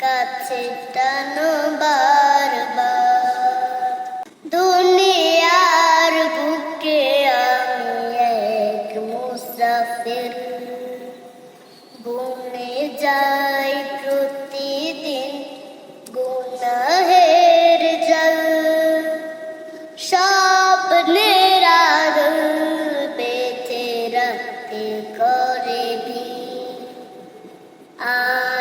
কাছে টানো বারবার দুনিয়ার বুকে আমি এক মুসাফির। বনে যাই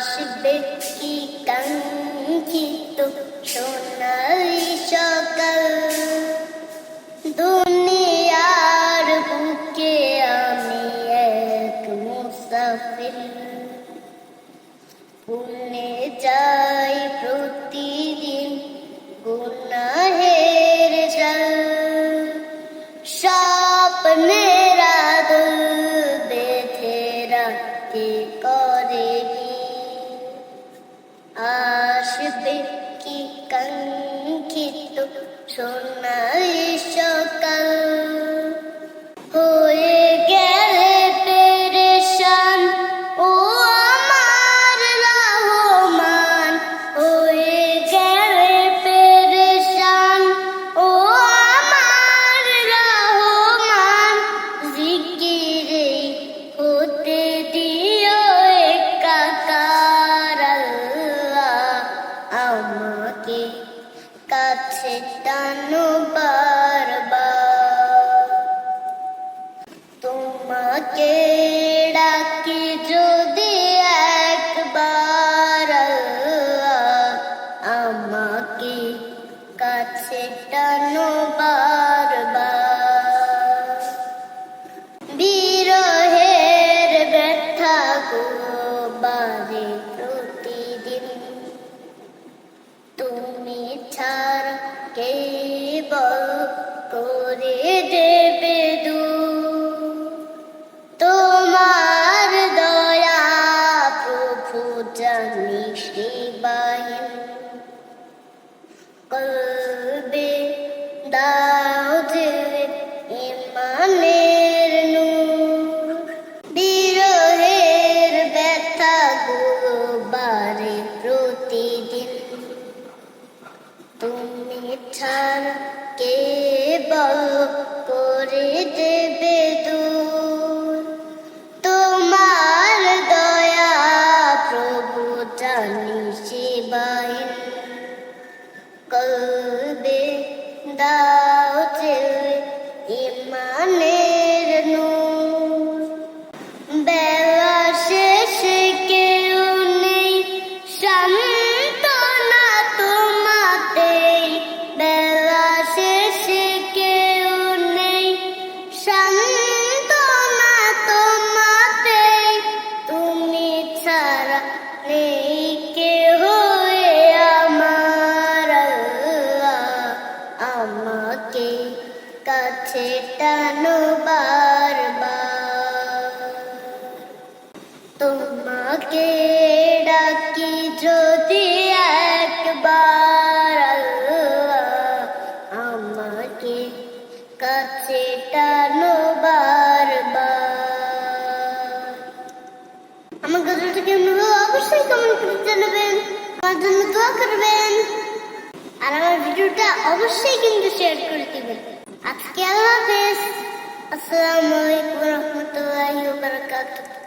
আসবে কি কাঙ্ক্ষিত সোনালি সকাল দুনিয়ার বুকে আমি এক মুসাফির পুনে যাই প্রতিদিন গুনাহের জল স্বপ্নের আদল বেঁধে রাখতে করে। আসবে কি কাঙ্ক্ষিত সকাল বল করে দেবে দু তোমার দয়া প্রভু জানি শিবাহিন কলবে ছাড়া কে বল করে দেবে তোমার দয়া প্রভু জানি শিবাই কলবে দাও চেলে কাছে টানো বারবার। তোমাকে ডাকি যদি একবার আমাকে কাছে টানো বারবার। আমার গজলটা কেমন অবশ্যই কমেন্ট করে জানাবেন, আমার জন্য দোয়া করবেন। আর আমার ভিডিওটা অবশ্যই কিন্তু শেয়ার করে দিবেন। আজকে আল্লাহ হাফেজ। আসসালামু আলাইকুম রহমতুল্লাহি ওয়া বারাকাতুহু।